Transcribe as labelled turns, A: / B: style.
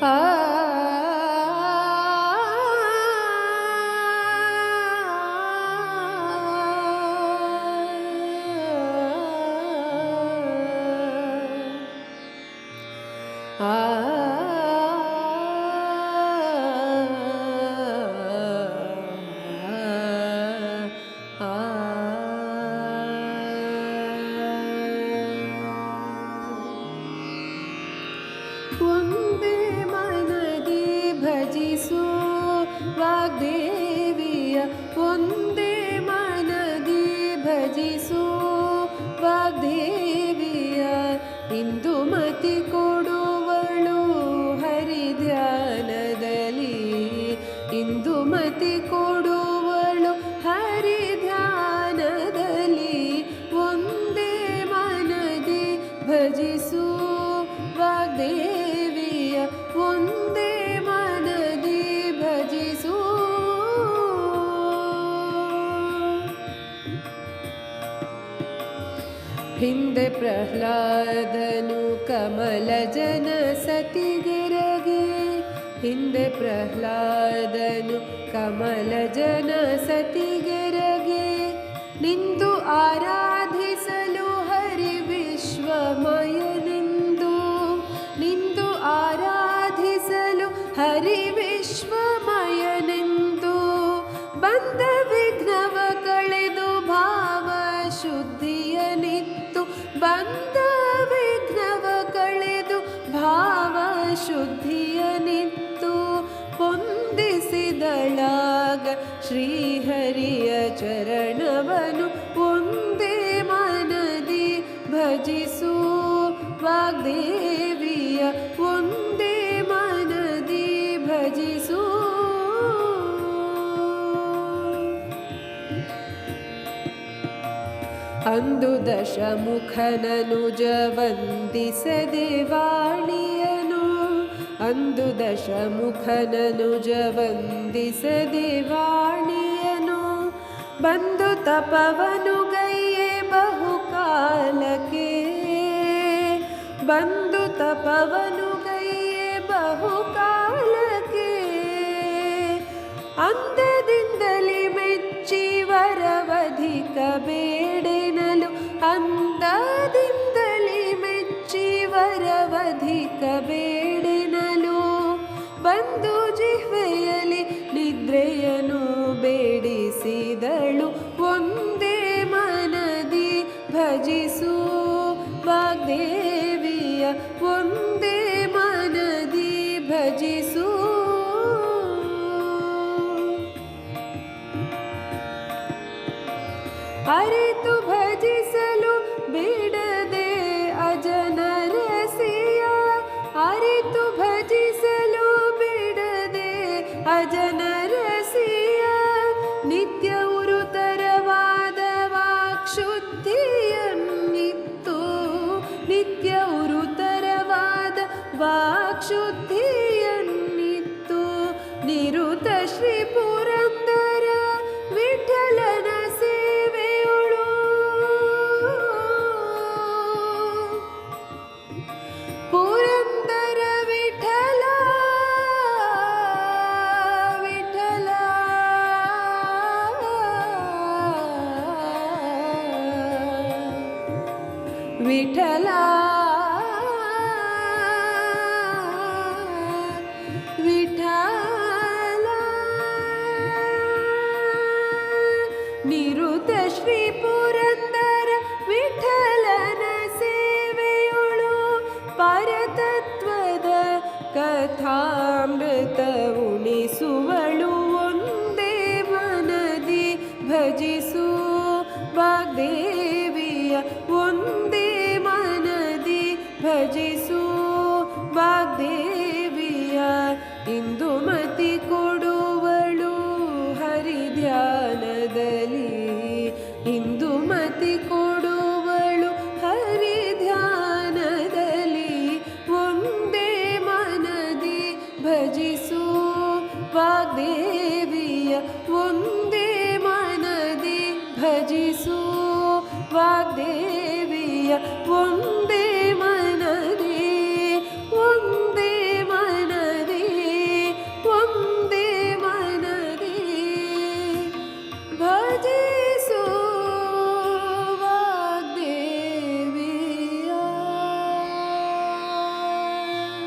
A: ಆ ಒಂದೇ ಇಂದು ಕೊಡುವಳು ಹರಿಧ್ಯಾನದಲ್ಲಿ ಒಂದೇ ಮನದಿ ಭಜಿಸು ವಾಗ್ದೇವಿಯ. ಒಂದೇ ಮನದಿ ಭಜಿಸು. ಹಿಂದೆ ಪ್ರಹ್ಲಾದನು ಕಮಲ ಜನ ಸತಿಗೆರಗೆ ಹಿಂದೆ ಪ್ರಹ್ಲಾದನು ಕಮಲ ಜನ ಸತಿಗೆರಗೆ ನಿಂತು ಆರಾಧಿಸಲು ಹರಿ ವಿಶ್ವಮಯನೆಂದು. ನಿಂದು ಆರಾಧಿಸಲು ಹರಿ ವಿಶ್ವಮಯನೆಂದು. ಬಂದ ವಿಘ್ನವ ಕಳೆದು ಭಾವ ಶುದ್ಧಿಯ ನಿಂತು ಬಂದ ಹೊಂದಿಸಿದಳಾಗ ಶ್ರೀಹರಿಯ ಚರಣವನು ಒಂದೇ ಮನದಿ ಭಜಿಸು. ವಾಗ್ದೇವಿಯ ಒಂದೇ ಮನದಿ ಭಜಿಸು. ಅಂದು ದಶಮುಖನನುಜ ಜವಂದಿಸದೆ ವಾಣಿಯನು ಅಂದು ದಶಮುಖನನುಜ ವಂದಿಸದೆ ವಾಣಿಯನು, ಬಂದು ತಪವನು ಗೈಯೆ ಬಹುಕಾಲಕ್ಕೆ. ಬಂದು ತಪವನು ಗೈಯೆ ಬಹುಕಾಲಕ್ಕೆ. ಅಂದದಿಂದಲೇ ಮೆಚ್ಚಿ ವರವಧಿಕ ಬೇಡೆನಲು ಅಂದದಿಂದಲೇ ಬಂದು ಜಿಹ್ವೆಯಲ್ಲಿ ನಿದ್ರೆಯನು ಬೇಡಿಸಿದಳು. ಒಂದೇ ಮನದಿ ಭಜಿಸು ವಾಗ್ದೇವಿಯ ಒಂದೇ ಮನದಿ ಭಜಿಸು. ಅರಿತು ಭಜಿಸಲು नित्य उरुतरवाद वाक्शुद्धि विठला विठ निरुतश्री पुर विठलन सेव परतत्वद कथामृत। ಭಜಿಸು ವಾಗ್ದೇವಿಯ, ಇಂದು ಮತಿ ಕೊಡುವಳು ಹರಿಧ್ಯಾನದಲ್ಲಿ. ಇಂದು ಮತಿ ಕೊಡುವಳು ಹರಿಧ್ಯಾನದಲ್ಲಿ. ಒಂದೇ ಮನದಿ ಭಜಿಸು ವಾಗ್ದೇವಿಯ, ಒಂದೇ ಮನದಿ ಭಜಿಸು ವಾಗ್ದೇವಿಯ, ಒಂದೇ